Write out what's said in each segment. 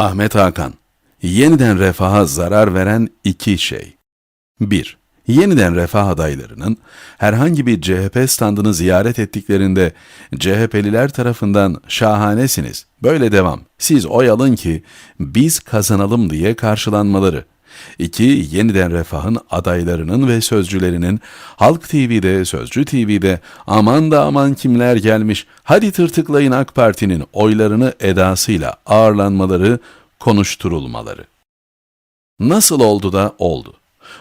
Ahmet Hakan Yeniden refaha zarar veren iki şey. 1. Yeniden refah adaylarının herhangi bir CHP standını ziyaret ettiklerinde CHP'liler tarafından şahanesiniz, böyle devam, siz oy alın ki biz kazanalım diye karşılanmaları. 2. Yeniden refahın adaylarının ve sözcülerinin Halk TV'de, Sözcü TV'de aman da aman kimler gelmiş, hadi tırtıklayın AK Parti'nin oylarını edasıyla ağırlanmaları, konuşturulmaları. Nasıl oldu da oldu?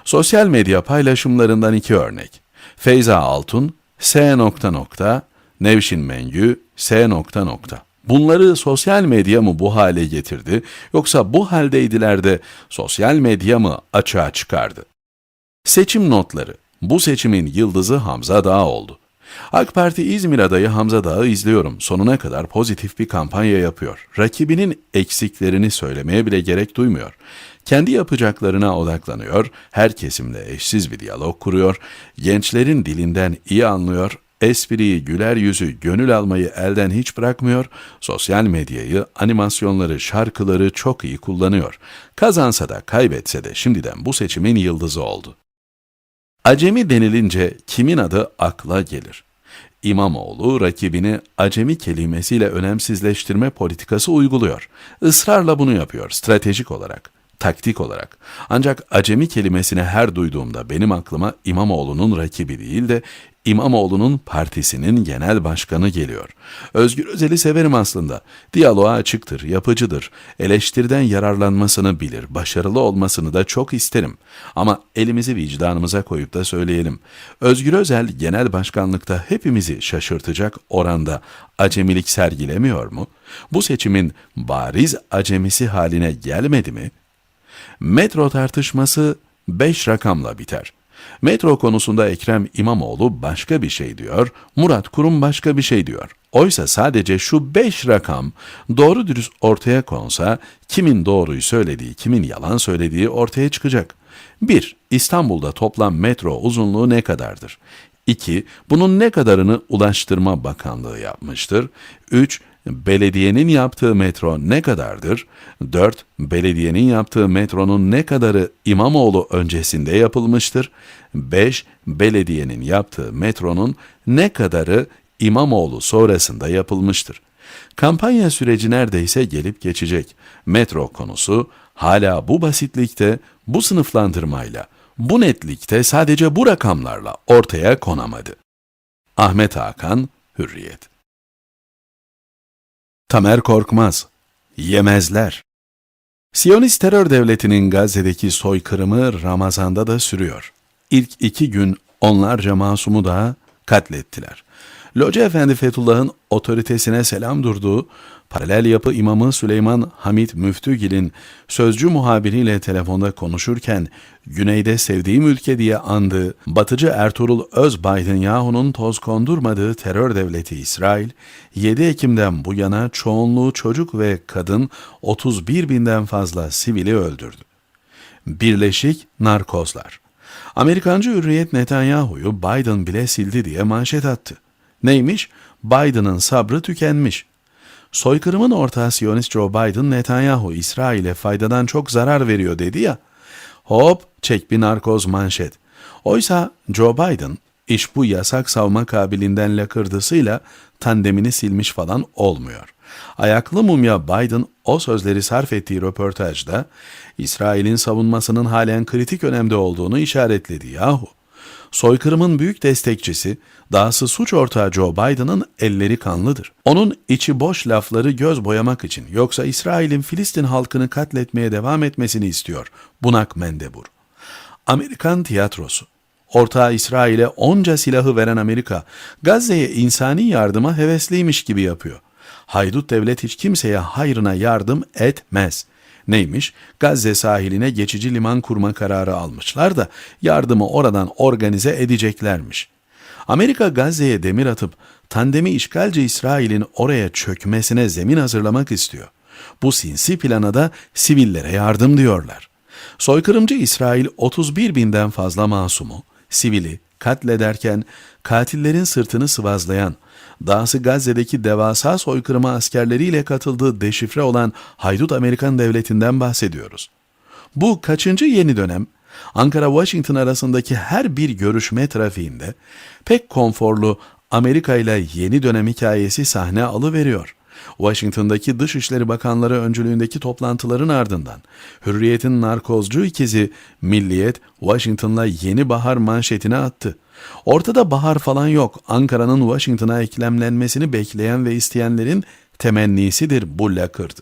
Sosyal medya paylaşımlarından iki örnek. Feyza Altun, S. nokta nokta, Nevşin Mengü, S. nokta nokta. Bunları sosyal medya mı bu hale getirdi yoksa bu haldeydiler de sosyal medya mı açığa çıkardı? Seçim notları. Bu seçimin yıldızı Hamza Dağ oldu. AK Parti İzmir adayı Hamza Dağ'ı izliyorum. Sonuna kadar pozitif bir kampanya yapıyor. Rakibinin eksiklerini söylemeye bile gerek duymuyor. Kendi yapacaklarına odaklanıyor, her kesimle eşsiz bir diyalog kuruyor, gençlerin dilinden iyi anlıyor, espriyi, güler yüzü, gönül almayı elden hiç bırakmıyor, sosyal medyayı, animasyonları, şarkıları çok iyi kullanıyor. Kazansa da kaybetse de şimdiden bu seçimin yıldızı oldu. Acemi denilince kimin adı akla gelir? İmamoğlu rakibini acemi kelimesiyle önemsizleştirme politikası uyguluyor. Israrla bunu yapıyor stratejik olarak, taktik olarak. Ancak acemi kelimesini her duyduğumda benim aklıma İmamoğlu'nun rakibi değil de İmamoğlu'nun partisinin genel başkanı geliyor. Özgür Özel'i severim aslında. Diyaloğa açıktır, yapıcıdır. Eleştiriden yararlanmasını bilir, başarılı olmasını da çok isterim. Ama elimizi vicdanımıza koyup da söyleyelim. Özgür Özel genel başkanlıkta hepimizi şaşırtacak oranda acemilik sergilemiyor mu? Bu seçimin bariz acemisi haline gelmedi mi? Metro tartışması 5 rakamla biter. Metro konusunda Ekrem İmamoğlu başka bir şey diyor, Murat Kurum başka bir şey diyor. Oysa sadece şu 5 rakam doğru dürüst ortaya konsa kimin doğruyu söylediği, kimin yalan söylediği ortaya çıkacak. 1. İstanbul'da toplam metro uzunluğu ne kadardır? 2. Bunun ne kadarını Ulaştırma Bakanlığı yapmıştır? 3. Belediyenin yaptığı metro ne kadardır? 4. Belediyenin yaptığı metronun ne kadarı İmamoğlu öncesinde yapılmıştır? 5. Belediyenin yaptığı metronun ne kadarı İmamoğlu sonrasında yapılmıştır? Kampanya süreci neredeyse gelip geçecek. Metro konusu hala bu basitlikte, bu sınıflandırmayla, bu netlikte sadece bu rakamlarla ortaya konamadı. Ahmet Hakan, Hürriyet Tamer Korkmaz, Yemezler Siyonist terör devletinin Gazze'deki soykırımı Ramazan'da da sürüyor. İlk iki gün onlarca masumu da katlettiler. Loca Efendi Fethullah'ın otoritesine selam durduğu, paralel yapı imamı Süleyman Hamit Müftügil'in sözcü muhabiriyle telefonda konuşurken güneyde sevdiğim ülke diye andığı batıcı Ertuğrul Özbaydın Yahu'nun toz kondurmadığı terör devleti İsrail, 7 Ekim'den bu yana çoğunluğu çocuk ve kadın 31 binden fazla sivili öldürdü. Birleşik Narkozlar Amerikancı Hürriyet Netanyahu'yu Biden bile sildi diye manşet attı. Neymiş? Biden'ın sabrı tükenmiş. Soykırımın ortağı Siyonist Joe Biden, Netanyahu İsrail'e faydadan çok zarar veriyor dedi ya. Hop, çek bir narkoz manşet. Oysa Joe Biden, iş bu yasak savma kabilinden lakırdısıyla tandemini silmiş falan olmuyor. Ayaklı mumya Biden o sözleri sarf ettiği röportajda İsrail'in savunmasının halen kritik önemde olduğunu işaretledi yahu. Soykırımın büyük destekçisi, dahası suç ortağı Joe Biden'ın elleri kanlıdır. Onun içi boş lafları göz boyamak için yoksa İsrail'in Filistin halkını katletmeye devam etmesini istiyor. Bunak Mendebur. Amerikan tiyatrosu. Ortağı İsrail'e onca silahı veren Amerika, Gazze'ye insani yardıma hevesliymiş gibi yapıyor. Haydut devlet hiç kimseye hayrına yardım etmez.'' Neymiş? Gazze sahiline geçici liman kurma kararı almışlar da yardımı oradan organize edeceklermiş. Amerika Gazze'ye demir atıp tandemi işgalci İsrail'in oraya çökmesine zemin hazırlamak istiyor. Bu sinsi plana da sivillere yardım diyorlar. Soykırımcı İsrail 31 binden fazla masumu, sivili katlederken katillerin sırtını sıvazlayan, dahası Gazze'deki devasa soykırıma askerleriyle katıldığı deşifre olan Haydut Amerikan Devleti'nden bahsediyoruz. Bu kaçıncı yeni dönem? Ankara-Washington arasındaki her bir görüşme trafiğinde pek konforlu Amerika ile yeni dönem hikayesi sahne alıveriyor. Washington'daki Dışişleri Bakanları öncülüğündeki toplantıların ardından Hürriyet'in narkozcu ikizi Milliyet Washington'la yeni bahar manşetine attı. Ortada bahar falan yok. Ankara'nın Washington'a eklemlenmesini bekleyen ve isteyenlerin temennisidir bu lakırdı.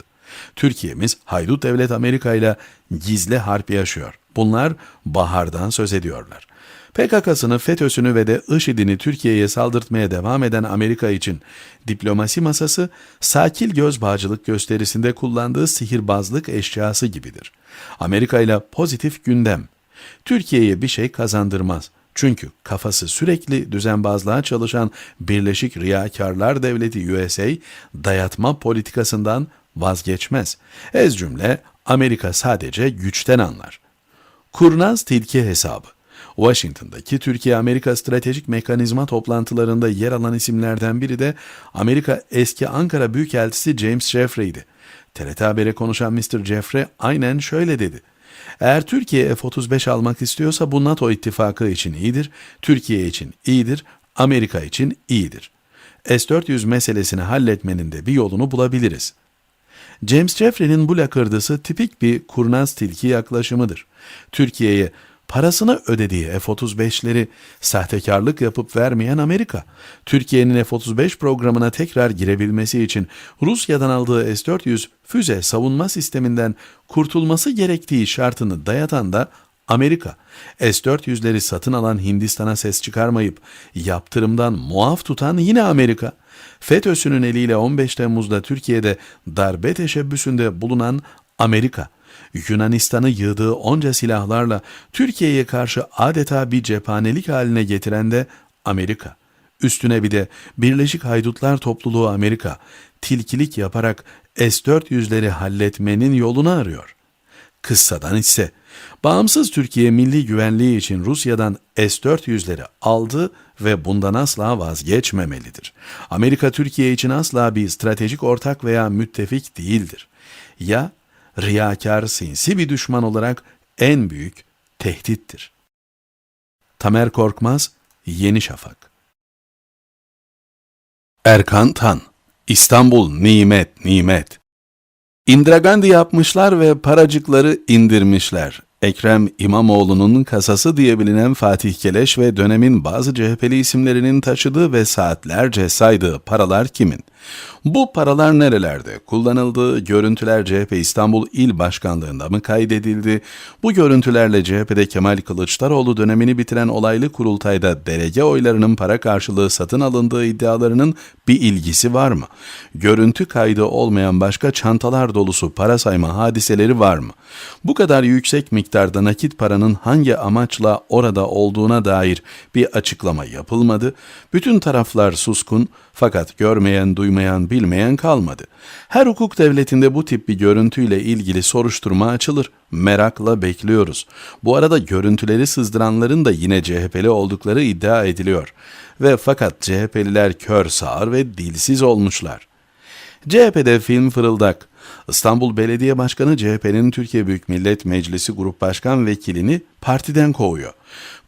Türkiye'miz haydut devlet Amerika ile gizli harp yaşıyor. Bunlar bahardan söz ediyorlar. PKK'sını, FETÖ'sünü ve de IŞİD'ini Türkiye'ye saldırtmaya devam eden Amerika için diplomasi masası sakil göz bağcılık gösterisinde kullandığı sihirbazlık eşyası gibidir. Amerika ile pozitif gündem. Türkiye'ye bir şey kazandırmaz. Çünkü kafası sürekli düzenbazlığa çalışan Birleşik Riyakarlar Devleti USA dayatma politikasından vazgeçmez. Ez cümle Amerika sadece güçten anlar. Kurnaz tilki hesabı. Washington'daki Türkiye-Amerika Stratejik Mekanizma toplantılarında yer alan isimlerden biri de Amerika eski Ankara Büyükelçisi James Jeffrey'di. TRT Haber'e konuşan Mr. Jeffrey aynen şöyle dedi. Eğer Türkiye F-35 almak istiyorsa bu NATO ittifakı için iyidir, Türkiye için iyidir, Amerika için iyidir. S-400 meselesini halletmenin de bir yolunu bulabiliriz. James Jeffrey'nin bu lakırdısı tipik bir kurnaz tilki yaklaşımıdır. Türkiye'ye parasını ödediği F-35'leri sahtekarlık yapıp vermeyen Amerika, Türkiye'nin F-35 programına tekrar girebilmesi için Rusya'dan aldığı S-400 füze savunma sisteminden kurtulması gerektiği şartını dayatan da Amerika, S-400'leri satın alan Hindistan'a ses çıkarmayıp yaptırımdan muaf tutan yine Amerika, FETÖ'sünün eliyle 15 Temmuz'da Türkiye'de darbe teşebbüsünde bulunan Amerika, Yunanistan'ı yığdığı onca silahlarla Türkiye'ye karşı adeta bir cephanelik haline getiren de Amerika. Üstüne bir de Birleşik Haydutlar Topluluğu Amerika tilkilik yaparak S-400'leri halletmenin yolunu arıyor. Kıssadan ise bağımsız Türkiye milli güvenliği için Rusya'dan S-400'leri aldı ve bundan asla vazgeçmemelidir. Amerika Türkiye için asla bir stratejik ortak veya müttefik değildir. Ya riyakar, sinsi bir düşman olarak en büyük tehdittir. Tamer Korkmaz, Yeni Şafak Erkan Tan, İstanbul Nimet Nimet Indira Gandhi yapmışlar ve paracıkları indirmişler. Ekrem İmamoğlu'nun kasası diye bilinen Fatih Keleş ve dönemin bazı CHP'li isimlerinin taşıdığı ve saatlerce saydığı paralar kimin? Bu paralar nerelerde kullanıldı? Görüntüler CHP İstanbul İl Başkanlığı'nda mı kaydedildi? Bu görüntülerle CHP'de Kemal Kılıçdaroğlu dönemini bitiren olaylı kurultayda delege oylarının para karşılığı satın alındığı iddialarının bir ilgisi var mı? Görüntü kaydı olmayan başka çantalar dolusu para sayma hadiseleri var mı? Bu kadar yüksek miktarda nakit paranın hangi amaçla orada olduğuna dair bir açıklama yapılmadı. Bütün taraflar suskun fakat görmeyen, duymayan, bilmeyen kalmadı. Her hukuk devletinde bu tip bir görüntüyle ilgili soruşturma açılır. Merakla bekliyoruz. Bu arada görüntüleri sızdıranların da yine CHP'li oldukları iddia ediliyor. Ve fakat CHP'liler kör, sağır ve dilsiz olmuşlar. CHP'de film fırıldak. İstanbul Belediye Başkanı CHP'nin Türkiye Büyük Millet Meclisi Grup Başkan Vekilini partiden kovuyor.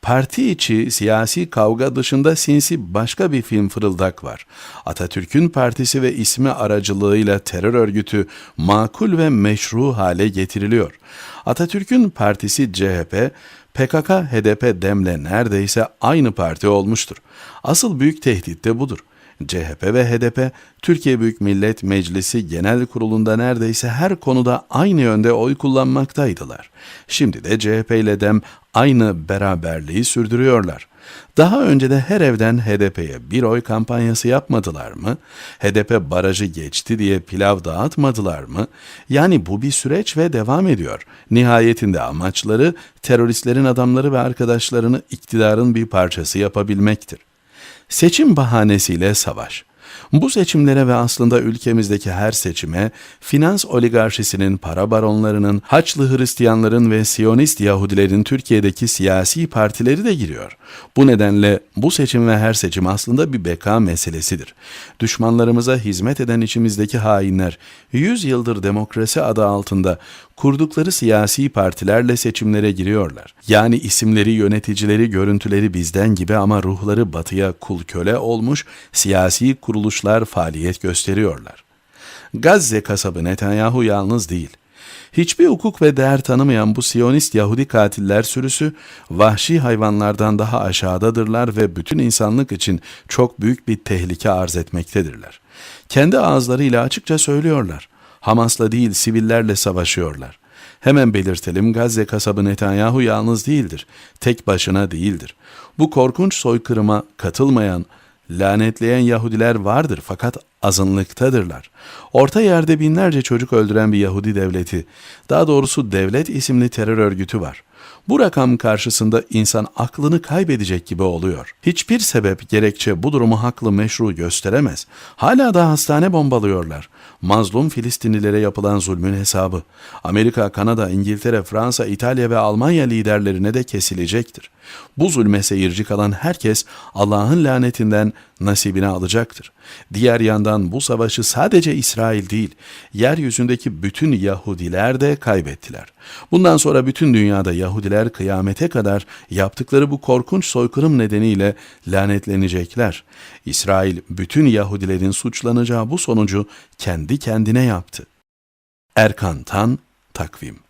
Parti içi siyasi kavga dışında sinsi başka bir film fırıldak var. Atatürk'ün partisi ve ismi aracılığıyla terör örgütü makul ve meşru hale getiriliyor. Atatürk'ün partisi CHP, PKK, HDP demle neredeyse aynı parti olmuştur. Asıl büyük tehdit de budur. CHP ve HDP, Türkiye Büyük Millet Meclisi Genel Kurulu'nda neredeyse her konuda aynı yönde oy kullanmaktaydılar. Şimdi de CHP ile DEM aynı beraberliği sürdürüyorlar. Daha önce de her evden HDP'ye bir oy kampanyası yapmadılar mı? HDP barajı geçti diye pilav dağıtmadılar mı? Yani bu bir süreç ve devam ediyor. Nihayetinde amaçları teröristlerin adamları ve arkadaşlarını iktidarın bir parçası yapabilmektir. Seçim bahanesiyle savaş. Bu seçimlere ve aslında ülkemizdeki her seçime finans oligarşisinin, para baronlarının, Haçlı Hristiyanların ve Siyonist Yahudilerin Türkiye'deki siyasi partileri de giriyor. Bu nedenle bu seçim ve her seçim aslında bir beka meselesidir. Düşmanlarımıza hizmet eden içimizdeki hainler 100 yıldır demokrasi adı altında kurdukları siyasi partilerle seçimlere giriyorlar. Yani isimleri, yöneticileri, görüntüleri bizden gibi ama ruhları batıya kul köle olmuş siyasi kuruluşlar faaliyet gösteriyorlar. Gazze kasabı Netanyahu yalnız değil. Hiçbir hukuk ve değer tanımayan bu Siyonist Yahudi katiller sürüsü vahşi hayvanlardan daha aşağıdadırlar ve bütün insanlık için çok büyük bir tehlike arz etmektedirler. Kendi ağızlarıyla açıkça söylüyorlar. Hamas'la değil sivillerle savaşıyorlar. Hemen belirtelim Gazze kasabı Netanyahu yalnız değildir. Tek başına değildir. Bu korkunç soykırıma katılmayan, lanetleyen Yahudiler vardır fakat azınlıktadırlar. Orta yerde binlerce çocuk öldüren bir Yahudi devleti, daha doğrusu devlet isimli terör örgütü var. Bu rakam karşısında insan aklını kaybedecek gibi oluyor. Hiçbir sebep gerekçe bu durumu haklı meşru gösteremez. Hala da hastane bombalıyorlar. Mazlum Filistinlilere yapılan zulmün hesabı. Amerika, Kanada, İngiltere, Fransa, İtalya ve Almanya liderlerine de kesilecektir. Bu zulme seyirci kalan herkes Allah'ın lanetinden nasibini alacaktır. Diğer yandan bu savaşı sadece İsrail değil, yeryüzündeki bütün Yahudiler de kaybettiler. Bundan sonra bütün dünyada Yahudiler kıyamete kadar yaptıkları bu korkunç soykırım nedeniyle lanetlenecekler. İsrail bütün Yahudilerin suçlanacağı bu sonucu kendi kendine yaptı. Erkan Tan, Takvim